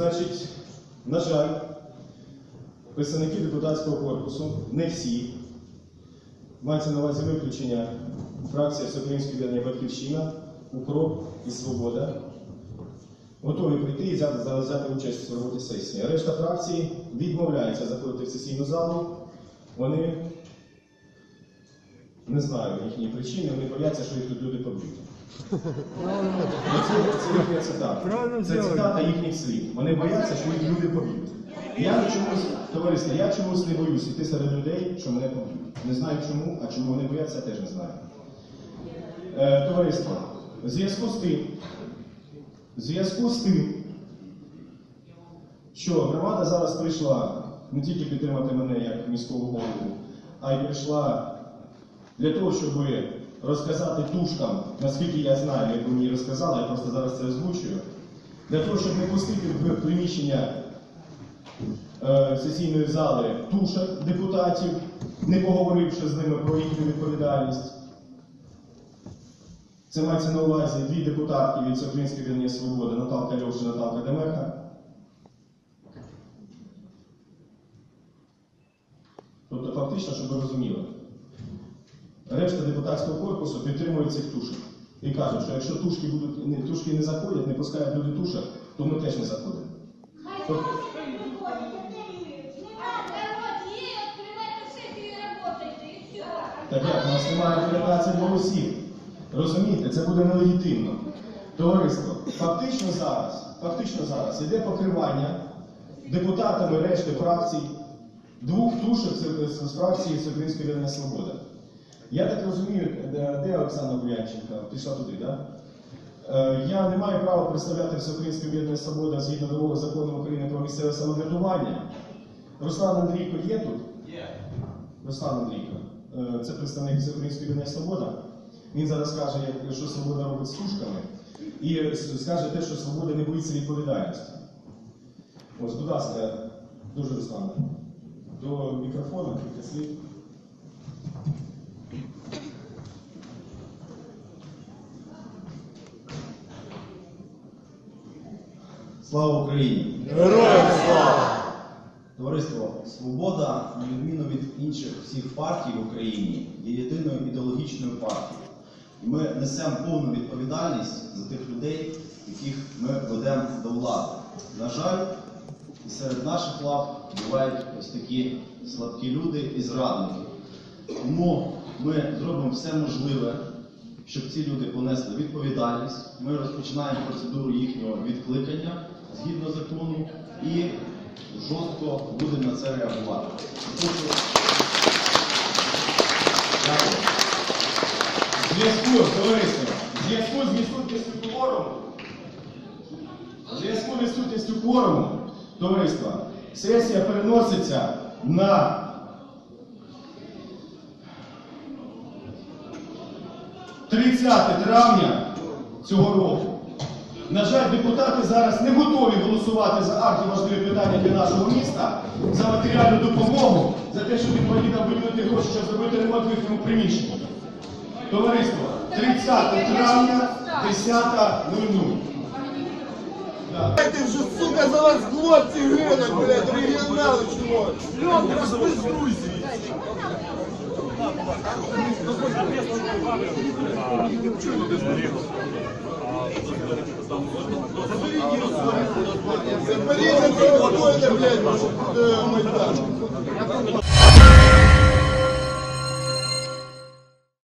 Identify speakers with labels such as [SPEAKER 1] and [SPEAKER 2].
[SPEAKER 1] Значить, на жаль, представники депутатського корпусу, не всі, мається на увазі виключення фракція Всеукраїнської об'єднання Батьківщина, Укроп і Свобода, готові прийти і взяти, участь в роботі сесії. Решта фракцій відмовляється заходити в сесійну залу. Вони не знаю їхні причини, вони бояться, що їх тут люди поб'ють. Це, це їхня цитата.
[SPEAKER 2] Правильно
[SPEAKER 1] Це цитата їхніх слів. Вони бояться, що їх люди поб'ють. Я чомусь, товариство, я чомусь не боюсь іти серед людей, що мене поб'ють. Не знаю чому, а чому вони бояться, я теж не знаю. Е, товариство, в зв'язку з тим, в зв'язку з тим, що громада зараз прийшла не тільки підтримати мене як міського голову, а й прийшла для того, щоб розказати тушкам, наскільки я знаю, як мені розказали, я просто зараз це озвучую, для того, щоб не пустити в приміщення е, сесійної зали тушок депутатів, не поговоривши з ними про їхню відповідальність. Це мається на увазі дві депутатки від Всеукраїнської об'єднання Свободи, Наталка Льоша, Наталка Демеха. Тобто, фактично, щоб ви розуміли, решта депутатського корпусу підтримує цих тушок. І кажуть, що якщо тушки будуть не, тушки не заходять, не пускають люди тушок, то ми теж не заходимо.
[SPEAKER 3] Хай.
[SPEAKER 1] Так як у нас немає акредитації для усіх. Розумієте, це буде нелегітимно. Товариство, фактично зараз, фактично зараз іде покривання депутатами решти фракцій двох тушок з, фракції Всеукраїнської об'єднання Свобода. Я так розумію, де, де Оксана Буянченка? Пішла туди, так? Да? Е, Я не маю права представляти Всеукраїнське об'єднання Свобода згідно нового закону України про місцеве самоврядування. Руслан Андрійко є тут? Є. Руслан Андрійко. Е, Це представник Всеукраїнської об'єднання Свобода. Він зараз скаже, як- що Свобода робить з тушками, і скаже те, що Свобода не боїться відповідальності. Ось, будь ласка, дуже Руслан. До мікрофона, кілька слів.
[SPEAKER 4] Слава Україні!
[SPEAKER 2] Героям слава!
[SPEAKER 4] Товариство Свобода, на відміну від інших всіх партій в Україні, є єдиною ідеологічною партією. І ми несемо повну відповідальність за тих людей, яких ми ведемо до влади. На жаль, і серед наших лав бувають ось такі слабкі люди і зрадники. Тому ми зробимо все можливе, щоб ці люди понесли відповідальність. Ми розпочинаємо процедуру їхнього відкликання згідно закону і жорстко будемо на це реагувати.
[SPEAKER 1] Зв'язку, товариство, зв'язку з відсутністю кворуму, зв'язку з відсутністю кворуму, товариство, сесія переноситься на 30 травня цього року. На жаль, депутати зараз не готові голосувати за архіважливі питання для нашого міста, за матеріальну допомогу, за те, щоб інвалідам виділити гроші, щоб зробити ремонт в їхньому приміщенні. Товариство, 30 травня, 10.00. Да.
[SPEAKER 2] Дайте вже, сука, за вас хлопці гинуть, блядь, регіонали чого? Льон, розпиздуйся! Заберіть блядь, е, Майдан.